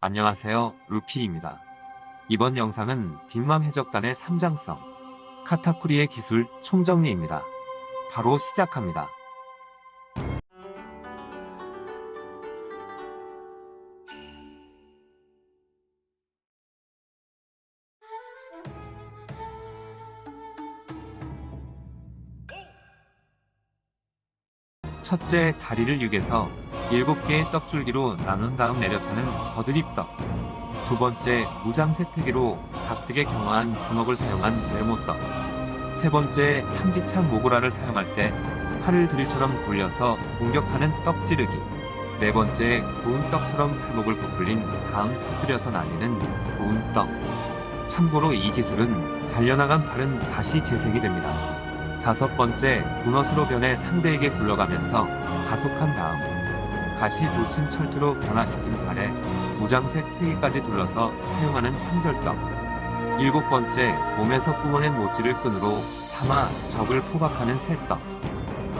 안녕하세요, 루피입니다. 이번 영상은 빅맘 해적단의 삼장성, 카타쿠리의 기술 총정리입니다. 바로 시작합니다. 첫째, 다리를 6에서 7개의 떡줄기로 나눈 다음 내려차는 버드립떡. 두 번째, 무장 세태기로 각직에 경화한 주먹을 사용한 네모떡. 세 번째, 삼지창 모고라를 사용할 때 팔을 드릴처럼 돌려서 공격하는 떡지르기. 네 번째, 구운 떡처럼 팔목을 부풀린 다음 터뜨려서 날리는 구운 떡. 참고로 이 기술은 잘려나간 팔은 다시 재생이 됩니다. 다섯 번째, 도넛으로 변해 상대에게 굴러가면서 가속한 다음 가시 돋친 철투로 변화시킨 팔에 무장색 회기까지 둘러서 사용하는 창절떡. 일곱 번째, 몸에서 뿜어낸 모찌를 끈으로 삼아 적을 포박하는 새떡.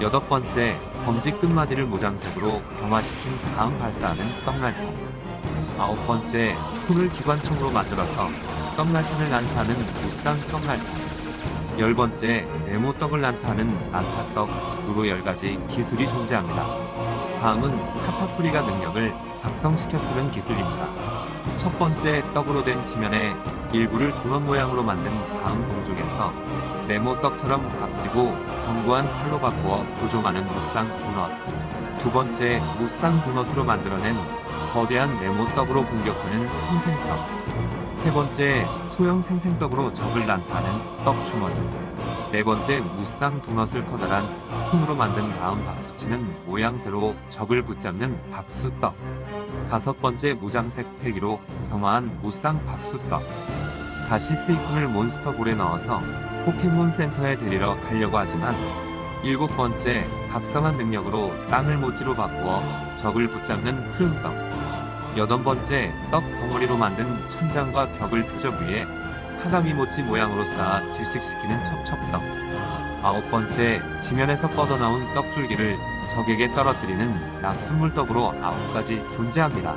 여덟 번째, 검지 끝마디를 무장색으로 변화시킨 다음 발사하는 떡날통. 아홉 번째, 손을 기관총으로 만들어서 떡날통을 난사하는 무쌍 떡날통. 열 번째, 네모 떡을 난타하는 난타떡으로 열 가지 기술이 존재합니다. 다음은 카타쿠리가 능력을 각성시켜 쓰는 기술입니다. 첫 번째, 떡으로 된 지면에 일부를 도넛 모양으로 만든 다음 공중에서 네모 떡처럼 각지고 견고한 팔로 바꾸어 조종하는 무쌍 도넛. 두 번째, 무쌍 도넛으로 만들어낸 거대한 네모 떡으로 공격하는 생생떡. 세 번째, 소형 생생떡으로 적을 난타하는 떡주머니. 네 번째, 무쌍 도넛을 커다란 손으로 만든 다음 박수치는 모양새로 적을 붙잡는 박수떡. 다섯 번째, 무장색 패기로 경화한 무쌍 박수떡. 다시 스이콘을 몬스터볼에 넣어서 포켓몬 센터에 데리러 가려고 하지만 일곱 번째, 각성한 능력으로 땅을 모찌로 바꾸어 적을 붙잡는 흐름떡. 여덟 번째, 떡 덩어리로 만든 천장과 벽을 표적 위에 하가미 모찌 모양으로 쌓아 질식시키는 첩첩떡. 아홉 번째, 지면에서 뻗어나온 떡줄기를 적에게 떨어뜨리는 낙순물떡으로 아홉 가지 존재합니다.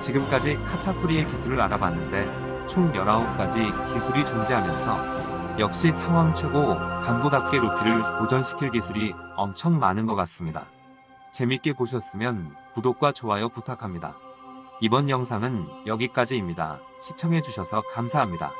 지금까지 카타쿠리의 기술을 알아봤는데 총 19가지 기술이 존재하면서 역시 상황 최고 간부답게 루피를 도전시킬 기술이 엄청 많은 것 같습니다. 재밌게 보셨으면 구독과 좋아요 부탁합니다. 이번 영상은 여기까지입니다. 시청해주셔서 감사합니다.